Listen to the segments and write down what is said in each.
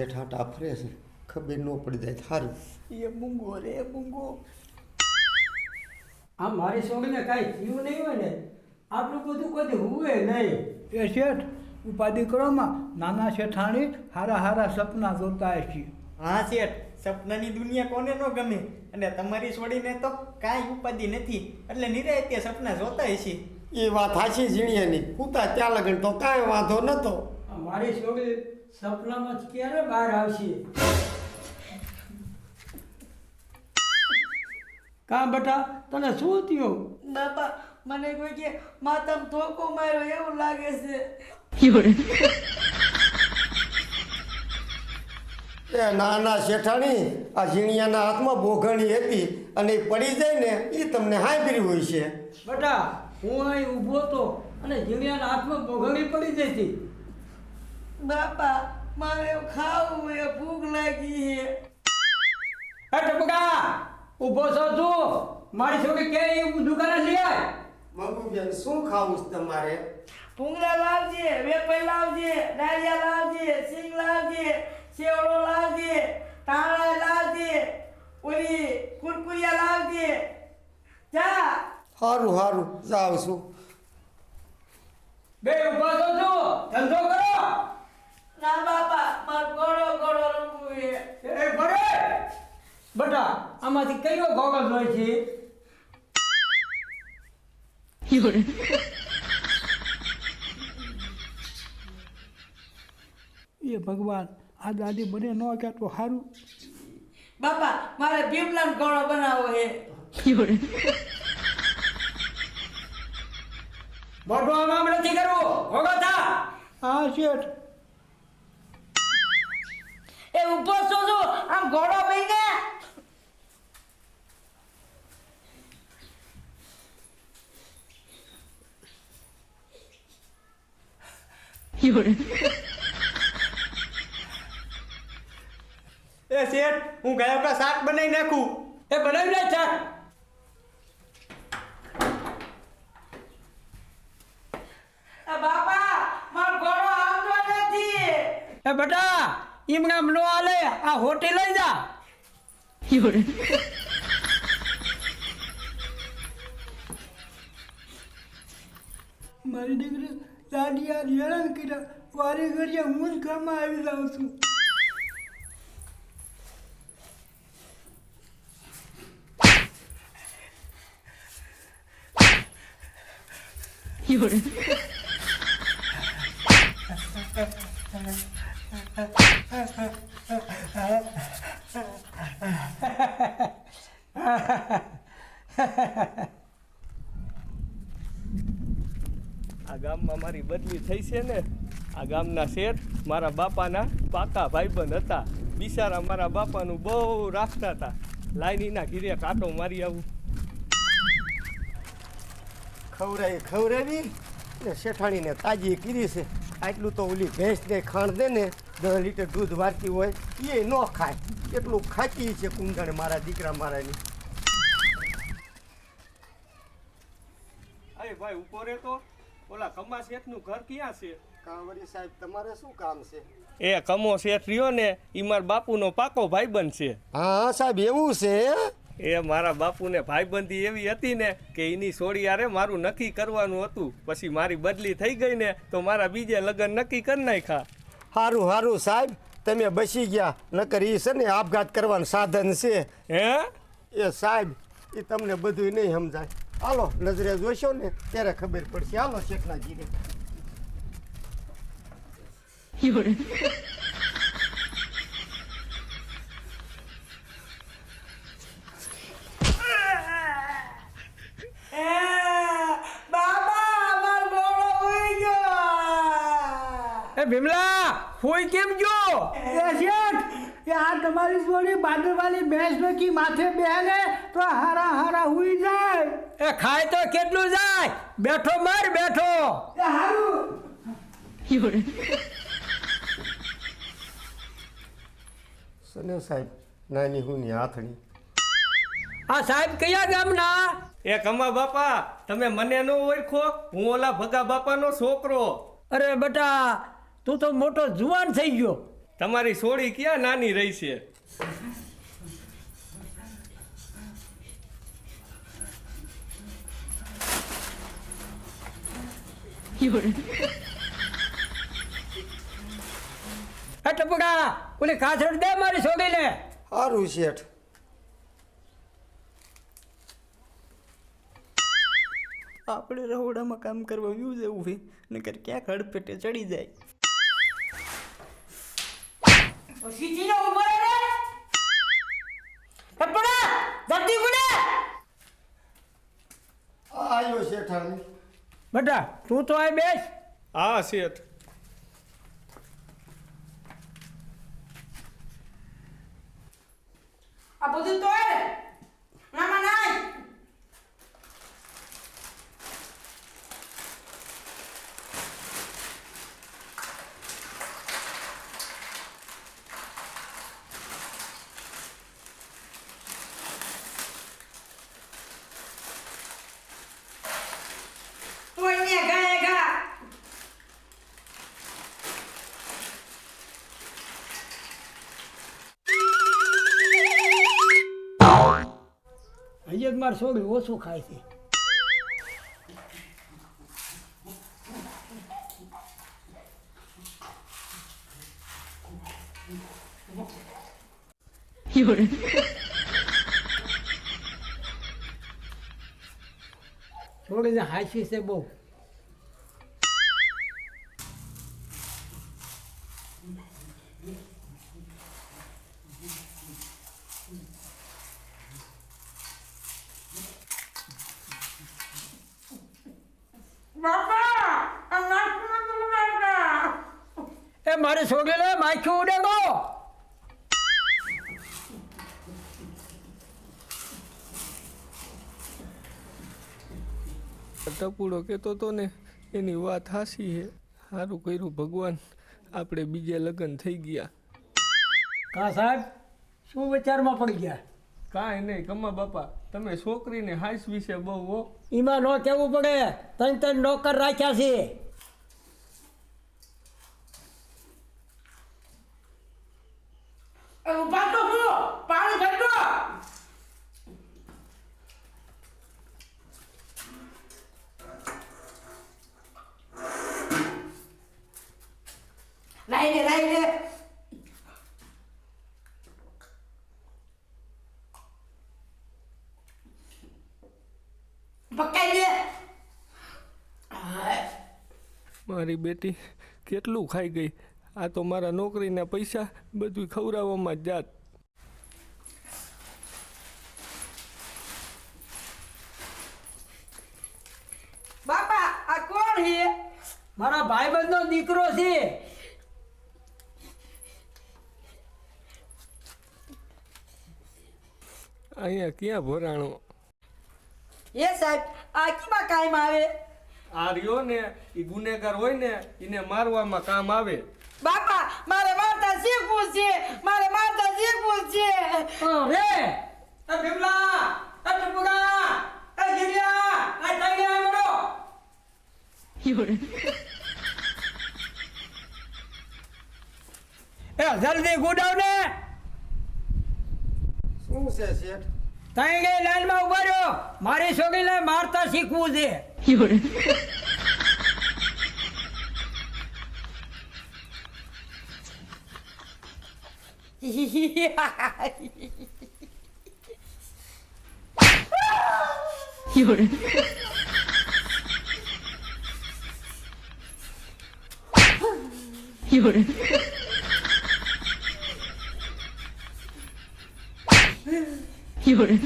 શેઠ આટા ફરે છે. ખબર ન પડી જાય થારું એ મૂંગો રે મૂંગો. આ મારી છોકરીને કાંઈ થયું નહીં હોય ને. આટલું બધું કદી હુએ નહીં. એ શેઠ ઉપાધિ કરોમાં નાના શેઠાણી હારા હારા સપના જોતા હશે. હા શેઠ સપનાની દુનિયા કોને ન ગમે? અને તમારી છોડીને તો કાંઈ ઉપાધિ નથી. એટલે નિરાયતે સપના જોતા છે એ વાત હાચી ઝીણિયાની. કૂતા ત્યાં લગન તો કાંઈ વાંધો નતો. આ મારી છોકરી સપનામાં જ ક્યારે બહાર આવશે? કા બેટા તને શું થયું? બાપા મને કોઈ કે માતમ ધોકો માર્યો એવું લાગે છે. એ નાના શેઠાણી આ ઝીણિયાના હાથમાં બોઘણી હતી અને એ પડી જાય ને એ તમને હાંભરી હોય છે. બેટા હું અહીં ઊભો તો અને જીણિયાના હાથમાં બોઘણી પડી જતી. હતી બાપા મારે ખાવું એ ભૂખ લાગી છે. હે ટપકા ઊભો છો તું? મારી છોકરી કે એ દુકાને લઈ આય મગુબેન શું ખાવું છે તમારે? ભૂંગળા લાવજે વેપાઈ લાવજે ડાળિયા લાવજે સિંગ લાવજે સેવડો લાવજે તાળા લાવજે ઓલી કુરકુરિયા લાવજે. જા. હારું હારું જાઉં છું. બે ઊભા છો તું? ધંધો કરો. ના બાપા માર ગોળો ગોળો રમવું એ ભરે બટા આમાંથી કયો ગોગલ હોય છે? એ ભગવાન આ દાદી બને ન કે તો સારું બાપા મારે ભીમલાન ગોળો બનાવવો હે મોટો આમ નથી કરવું. થા હા શેઠ. એ ઊભો છો છો આમ ઘોડો બહીને એ શેઠ હું ગયા વખત શાક બનાવી નાખું. એ બનાવી લે શાક. બાપા મારો ઘોડો આવતો નથી. એ બેટા ઈમણામ નો આ હોટી લઈ જા. મારી દીકરી દાદી યાર હેરાન કર્યા. વારે ઘડીએ હું જ ઘરમાં આવી જાઉં છું. આ ગામમાં મારી બદલી થઈ છે ને, આ ગામના શેઠ મારા બાપાના પાકા ભાઈબંધ હતા. બિચારા મારા બાપાનું બહુ રાખતા હતા. લાઈનીના ઘીરે કાંટો મારી આવું. ખવરાય, ખવરાવી? ને શેઠાણીને તાજી કરી છે. આટલું તો ઓલી ભેંસને ખાણ દે ને દસ લીટર દૂધ વારતી હોય એ ન ખાય. એટલું ખાતી છે કુંદણ મારા દીકરા મારાની. અરે ભાઈ ઊભો રે તો. ઓલા કમા શેઠનું ઘર ક્યાં છે? કાંવરી સાહેબ તમારે શું કામ છે? એ કમો શેઠ રહ્યો ને એ મારા બાપુનો પાકો ભાઈબંધ છે. હા સાહેબ એવું છે? એ મારા બાપુને ભાઈબંધી એવી હતી ને કે એની સોડી યારે મારું નક્કી કરવાનું હતું. પછી મારી બદલી થઈ ગઈ ને તો મારા બીજે લગ્ન નક્કી કરી નાખ્યા. સારું સારું સાહેબ તમે બસી ગયા નકર એ છે ને આપઘાત કરવાનું સાધન છે. હે? એ સાહેબ એ તમને બધું નહીં સમજાય. હાલો નજરે જોશો ને ત્યારે ખબર પડશે. હાલો શેઠના જીરે એ બાપા મારો ઘોડો ઉઈ ગયો એ ભીમલા હોય કેમ જો એ શેઠ એ આ તમારી જોડી બાદરવાળી ભેંસ નકી માથે બેહને તો હારા હારા હુઈ જાય. એ ખાય તો કેટલું જાય? બેઠો માર બેઠો. એ હારું. સને સાહેબ નાની હુંની હાથણી આ સાહેબ કયા ગામના? એ કમા બાપા તમે મને ન ઓળખો હું ઓલા ભગા બાપાનો છોકરો. અરે બેટા તું તો મોટો જુવાન થઈ ગયો. તમારી સોળી ક્યાં નાની રહી છે? એ ટપુડા ઓલી કાથરડ દે મારી છોડીને સારું શેઠ. આપણે રહોડામાં કામ કરવા વ્યૂ જેવું છે નકર ક્યાંક હડપેટે ચડી જાય. સીધીનો ઊભો રહે રે પપડા જલ્દી ગુડે આવ્યો શેઠાણી. બેટા તું તો આ બેસ. હા શેઠ. આ બધું તો એ નામાં નાય તું અહીંયા ગાય ગા હજી જ મારી છોકરી ઓછું ખાય છે. છોકરીને હાસી છે બહુ બાપા આ નાકમાં તો ઉડાડતા એ મારી ઉડેગો ટપુડો કહેતો તો ને એની વાત હાસી છે સારું કર્યું ભગવાન આપણે બીજે લગ્ન થઈ ગયા. કા સાહેબ શું વિચારમાં પડી ગયા? કાંઈ નહીં કમા બાપા તમે છોકરીને હાઈસ વિશે બહુ હો. એમાં ન કહેવું પડે. ત્રણ ત્રણ નોકર રાખ્યા છે. ઊભા તો મારી બેટી કેટલું ખાઈ ગઈ? આ તો મારા નોકરીના પૈસા બધું ખવડાવવામાં જ જાત. બાપા આ કોણ છે? મારા ભાઈબંધનો દીકરો છે. અહીંયા ક્યાં ભરાણો? એ સાહેબ આ કીમાં કાયમ આવે? આ રહ્યો ને એ ગુનેગાર હોય ને એને મારવામાં કામ આવે. બાપા મારે મારતા શીખવું છે. મારે મારતા શીખવું છે. રે. એ ભીમલા એ ટપુડા એ ગિરિયા આ આ બડો એ જલ્દી ગુડાવ ને. શું છે શેઠ? તઈ ગઈ લાઈનમાં ઊભા રહ્યો. મારી છોકરીને મારતા શીખવું છે. મને 요래. 요래. 요래.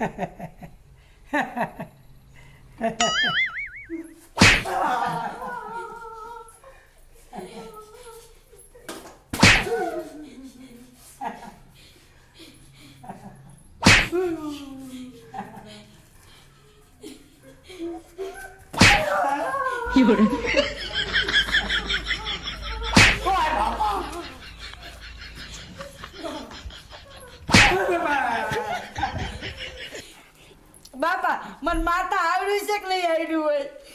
有人。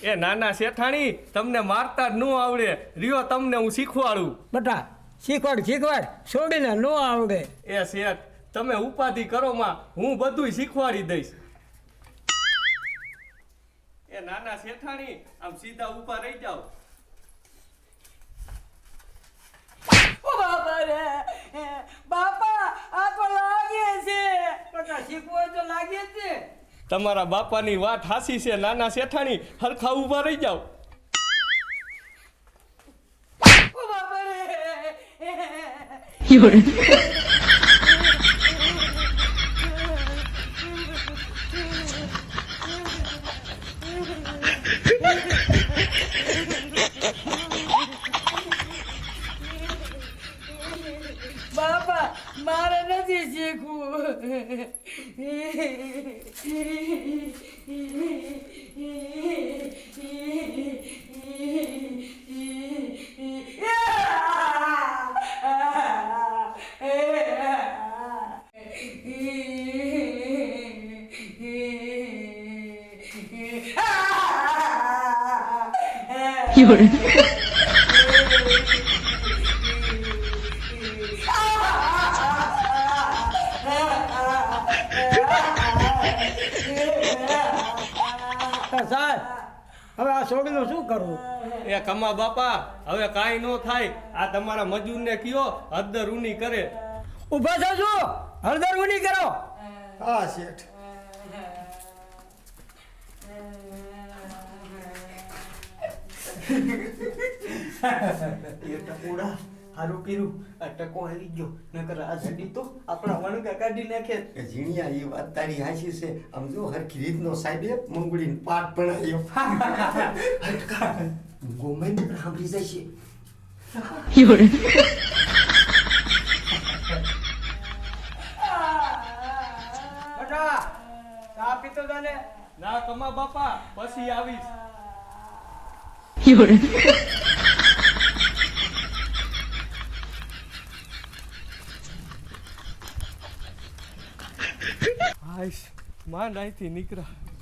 એ નાના શેઠાણી તમને મારતા ન આવડે. રિયો તમને હું શીખવાડું. બટા શીખવાડ શીખવાડ. છોડીને ન આવડે. એ શેઠ તમે ઉપાધિ કરો માં હું બધું શીખવાડી દઈશ. એ નાના શેઠાણી આમ સીધા ઊભા રહી જાઓ. બાપા રે બાપા આ તો લાગે છે. બેટા શીખવો તો લાગે જ છે. તમારા બાપાની વાત હાસી છે નાના શેઠાણી હરખા ઊભા રહી જાઓ. ઓ બાપા રે બાપા મારે નથી શીખવું સાહેબ હવે આ છોડીનું શું કરવું? એ કમા બાપા હવે કાંઈ ન થાય. આ તમારા મજૂરને કયો હળદર ઊની કરે. ઊભા થજો હળદર ઉની કરો. હા શેઠ. એ ટકોડા હારું કર્યું. આ ટકો આવી ગયો. નકર આ જડી તો આપણા વણગા કાઢી નાખે. ઝીણિયા એ વાત તારી હાસી છે. આમ જો હરખી રીતનો સાહેબે મંગળીને પાઠ ભણાવ્યો ગોમેન સાંભળી જાય છે. ચા પીતો ના. કમા બાપા પછી આવીશ. માંડ અહીંથી નીકળ્યા.